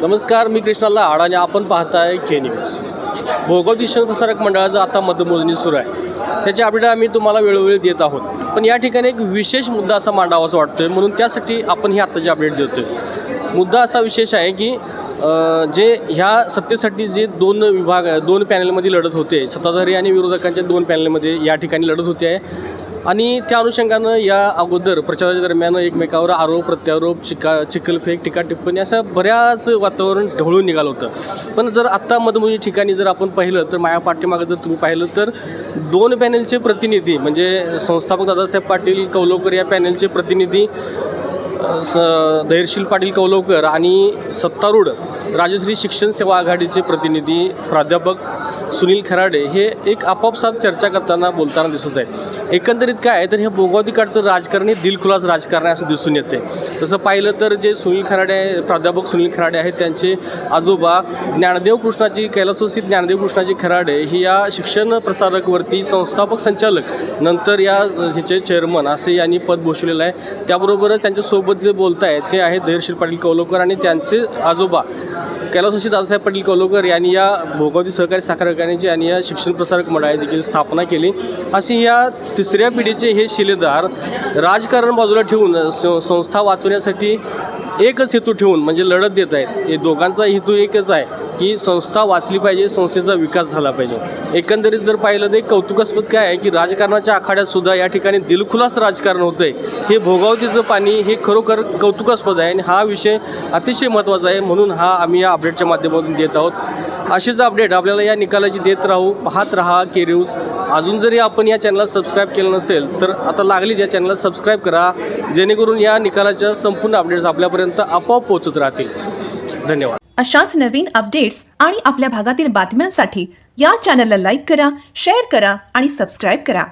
नमस्कार मी कृष्णाला आड आणि आपण पाहताय के न्यूज भोगाव शिक्षण प्रसारक मंडळाचं आता मतमोजणी सुरू आहे. त्याचे अपडेट आम्ही तुम्हाला वेळोवेळी देत आहोत. पण या ठिकाणी एक विशेष मुद्दा असा मांडावा असं वाटतोय म्हणून त्यासाठी आपण हे आत्ताची अपडेट देतोय. मुद्दा असा विशेष आहे की जे ह्या सत्तेसाठी जे दोन विभाग दोन पॅनलमध्ये लढत होते सत्ताधारी आणि विरोधकांच्या दोन पॅनलमध्ये या ठिकाणी लढत होते. आहे आणि त्या अनुषंगानं या अगोदर प्रचाराच्या दरम्यान एकमेकावर आरोप प्रत्यारोप चिका चिखलफेक टीका टिप्पणी असं बऱ्याच वातावरण ढवळून निघालं होतं. पण जर आत्ता मधमुनी ठिकाणी जर आपण पाहिलं तर माया पाठीमागं जर तुम्ही पाहिलं तर दोन पॅनलचे प्रतिनिधी म्हणजे संस्थापक दादासाहेब पाटील कौलवकर या पॅनलचे प्रतिनिधी स धैर्यशील पाटील कौलवकर आणि सत्तारूढ राजश्री शिक्षण सेवा आघाडीचे प्रतिनिधी प्राध्यापक सुनील खराडे हे एक आपापसात चर्चा करताना बोलताना दिसत आहे एकंदरीत काय आहे? तर हे भोगावतीकडचं राजकारण हे दिलखुलास राजकारण आहे असं दिसून येते. तसं पाहिलं तर जे सुनील खराडे आहे प्राध्यापक सुनील खराडे आहेत त्यांचे आजोबा ज्ञानदेव कृष्णाची कैलासोसी ज्ञानदेव कृष्णाजी खराडे हे या शिक्षण प्रसारकवरती संस्थापक संचालक नंतर या ह्याचे चेअरमन असे यांनी पद भूषवलेलं आहे. त्याबरोबरच त्यांच्यासोबत जे बोलत आहेत ते आहेत धैर्यशील पाटील कौलोकर आणि त्यांचे आजोबा कैलासोशी दादासाहेब पाटील कौलोकर यांनी या भोगावती सहकारी साखर कारखान्याची आणि या शिक्षण प्रसारक मंडळाची देखील स्थापना केली. अशी या तिसऱ्या पिढीचे हे शिलेदार राजकारण बाजूला ठेवून संस्था वाचवण्यासाठी एकच हेतू ठेवून म्हणजे लढत देत आहेत. हे दोघांचा हेतू एकच आहे की संस्था वाचली पाहिजे संस्थेचा विकास झाला पाहिजे. एकंदरीत जर पाहिलं तर कौतुकास्पद काय आहे की राजकारणाच्या आखाड्यात सुद्धा या ठिकाणी दिलखुलास राजकारण होतं आहे हे भोगावतीचं पाणी हे खरोखर कौतुकास्पद आहे आणि हा विषय अतिशय महत्त्वाचा आहे म्हणून हा आम्ही या अपडेटच्या माध्यमातून देत आहोत. अशीच अपडेट आपल्याला या निकालाची देत राहू पाहत राहा के न्यूज अजून जरी आपण या चॅनलला सबस्क्राईब केलं नसेल तर आता लागलीच या चॅनलला सबस्क्राईब करा जेणेकरून या निकालाच्या संपूर्ण अपडेट्स आपल्यापर्यंत आपोआप पोहोचत राहतील. धन्यवाद. अशाच नवीन अपडेट्स आणि आपल्या भागातील बातम्यांसाठी या चॅनलला लाईक करा शेअर करा आणि सबस्क्राईब करा.